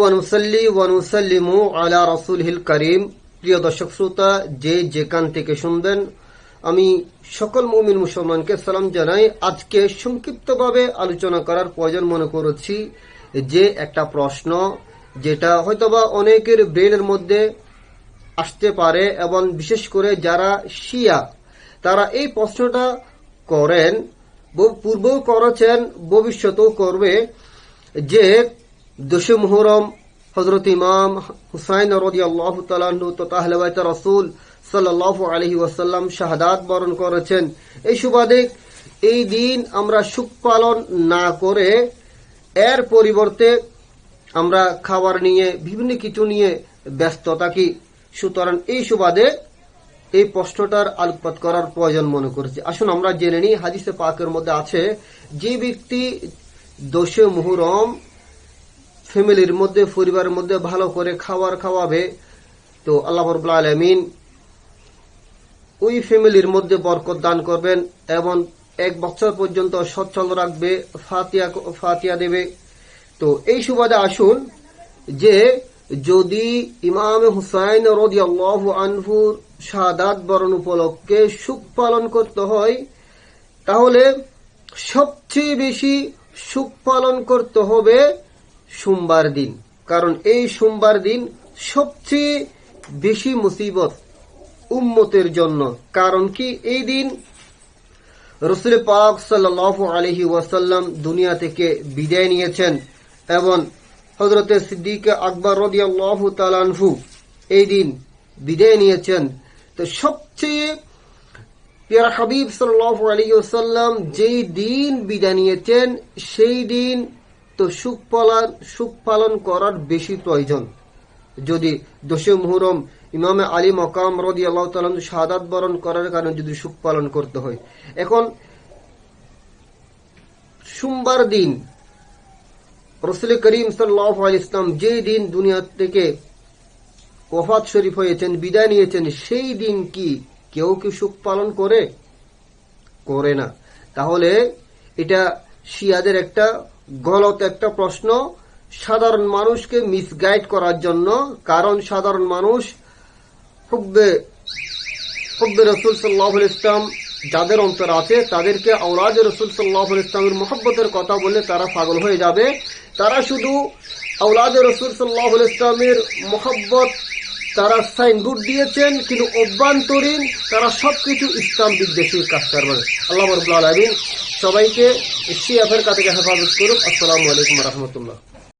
ওয়ানুসাল্লি ওয়ানুসাল্লিমু আলা করিম। প্রিয় দর্শক, শ্রোতা, যে যেখান থেকে শুনবেন, আমি সকল মুমিন মুসলমানকে সালাম জানাই। আজকে সংক্ষিপ্তভাবে আলোচনা করার প্রয়োজন মনে করেছি যে একটা প্রশ্ন, যেটা হয়তোবা অনেকের ব্রেনের মধ্যে আসতে পারে এবং বিশেষ করে যারা শিয়া, তারা এই প্রশ্নটা করেন পূর্বেও করেছেন, ভবিষ্যতেও করবে যে দোষে মুহরম হজরত ইমাম হুসাইন রদি আল্লাহ তালাহু তথা আহলেবাইত রসুল সাল্লাহ আলহি ওয়াসাল্লাম শাহাদাত বরণ করেছেন। এই সুবাদে এই দিন আমরা সুখ পালন না করে এর পরিবর্তে আমরা খাবার নিয়ে, বিভিন্ন কিছু নিয়ে ব্যস্ত থাকি। সুতরাং এই সুবাদে এই প্রশ্নটার আলোকপাত করার প্রয়োজন মনে করেছি। আসুন আমরা জেনে নিই, হাদিসে পাকের মধ্যে আছে, যে ব্যক্তি দোষে মুহরম ফ্যামিলির মধ্যে, পরিবারের মধ্যে ভালো করে খাবার খাওয়াবে, তো আল্লাহ রবুল্লা আলমিন ওই ফ্যামিলির মধ্যে বরকত দান করবেন এবং এক বছর পর্যন্ত সচ্ছল রাখবে, ফাতিয়া ফাতিয়া দেবে। তো এই সুবাদে আসুন যে যদি ইমাম হুসাইন রদি আল্লাহ আনহুর শাহাদাত বরণ উপলক্ষে সুখ পালন করতে হয়, তাহলে সবচেয়ে বেশি সুখ পালন করতে হবে সোমবার দিন। কারণ এই সোমবার দিন সবচেয়ে বেশি মুসিবত উম্মতের জন্য। কারণ কি? এই দিন রসুল পাক সাল্লাহ আলহি ওয়াসাল্লাম দুনিয়া থেকে বিদায় নিয়েছেন এবং হজরতে সিদ্দিক আকবর রদিয়াল্লাহু তালানহু এই দিন বিদায় নিয়েছেন। তো সবচেয়ে পিয়ার হাবিব সাল্লাহ আলী ওসাল্লাম যেই দিন বিদায় নিয়েছেন, সেই দিন তো সুখ পালন সুখ পালন করার বেশি প্রয়োজন। যদি দোষে মুহরম, ইমামে আলী মকাম রদি আল্লাহ তালাম শাহাদাত বরণ করার কারণে যদি সুখ পালন করতে হয়। এখন, সোমবার দিন রসুল করিম আল ইসলাম যে দিন দুনিয়া থেকে ওফাত শরীফ হয়েছেন, বিদায় নিয়েছেন, সেই দিন কি কেউ কি সুখ পালন করে? করে না। তাহলে এটা শিয়াদের একটা গলত একটা প্রশ্ন, সাধারণ মানুষকে মিসগাইড করার জন্য, কারণ সাধারণ মানুষ হুব্বে রসুল সাল্লাহ ইসলাম যাদের অন্তর আছে, তাদেরকে আওলাদ রসুল সাল্লাহ ইসলামের মোহব্বতের কথা বলে তারা পাগল হয়ে যাবে। তারা শুধু আওলাদ রসুল সাল্লাহ ইসলামের মোহব্বত, তারা সাইনবোর্ড দিয়েছেন, কিন্তু অভ্যন্তরীণ তারা সবকিছু ইসলাম বিদ্বেষী কাজ করবেন আল্লাহ রবুল্লা আলমিন সবাইকে সিয়াফের কাছে হেফাজত করুক। আসসালামু আলাইকুম রহমতুল্লাহ।